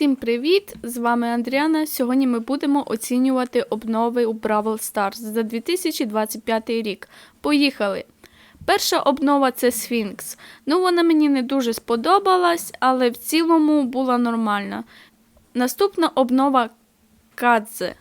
Всім привіт! З вами Андріана. Сьогодні ми будемо оцінювати обнови у Бравл Stars за 2025 рік. Поїхали! Перша обнова це Сфінкс. Ну, вона мені не дуже сподобалась, але в цілому була нормальна. Наступна обнова Кадзе.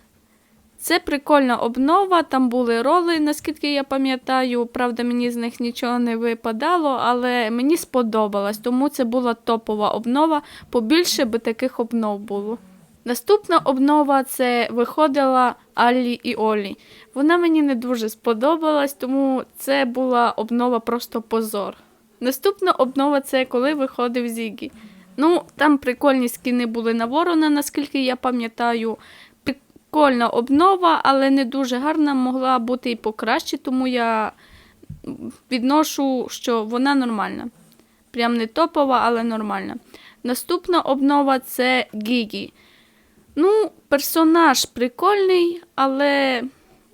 Це прикольна обнова, там були роли, наскільки я пам'ятаю. Правда, мені з них нічого не випадало, але мені сподобалось, тому це була топова обнова. Побільше би таких обнов було. Наступна обнова це виходила Аллі і Олі. Вона мені не дуже сподобалась, тому це була обнова просто позор. Наступна обнова це коли виходив Зігі. Ну, там прикольні скіни були на ворона, наскільки я пам'ятаю. Прикольна обнова, але не дуже гарна, могла бути і покраще, тому я відношу, що вона нормальна. Прям не топова, але нормальна. Наступна обнова це Гігі. Ну, персонаж прикольний, але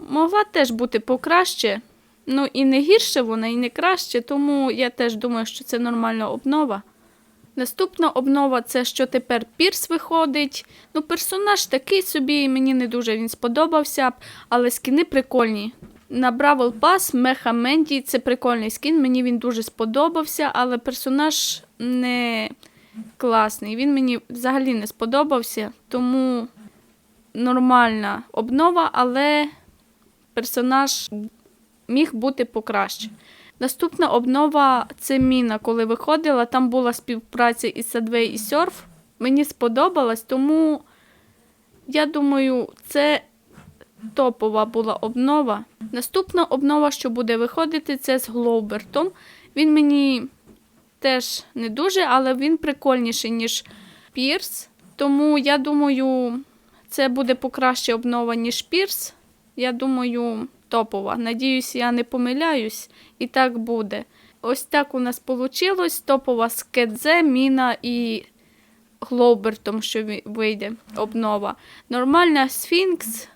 могла теж бути покраще. Ну, і не гірше вона, і не краще, тому я теж думаю, що це нормальна обнова. Наступна обнова це що тепер Пірс виходить. Ну, персонаж такий собі, мені не дуже він сподобався, але скіни прикольні. На Бравл Пас Меха Менді це прикольний скін, мені він дуже сподобався, але персонаж не класний. Він мені взагалі не сподобався, тому нормальна обнова, але персонаж міг бути покраще. Наступна обнова це міна, коли виходила. Там була співпраця із Subway і Surf. Мені сподобалось, тому я думаю, це топова була обнова. Наступна обнова, що буде виходити, це з Глоубертом. Він мені теж не дуже, але він прикольніший, ніж Пірс. Тому я думаю, це буде покраще обнова, ніж Пірс. Я думаю, топова. Надіюсь, я не помиляюсь, і так буде. Ось так у нас вийшло. Топова з Кедзе, Міна і Глоубертом, що вийде обнова. Нормальна Сфінкс.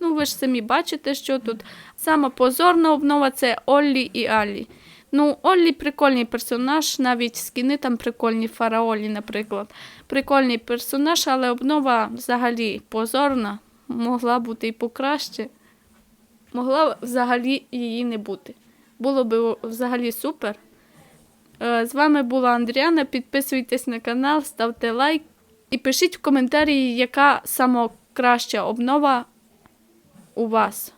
Ну, ви ж самі бачите, що тут. Сама позорна обнова це Оллі і Аллі. Ну, Оллі прикольний персонаж, навіть скіни там прикольні, Фараолі, наприклад. Прикольний персонаж, але обнова взагалі позорна, могла бути і покраще. Могла взагалі її не бути. Було б взагалі супер. Е, З вами була Андріана. Підписуйтесь на канал, ставте лайк і пишіть в коментарі, яка сама обнова у вас.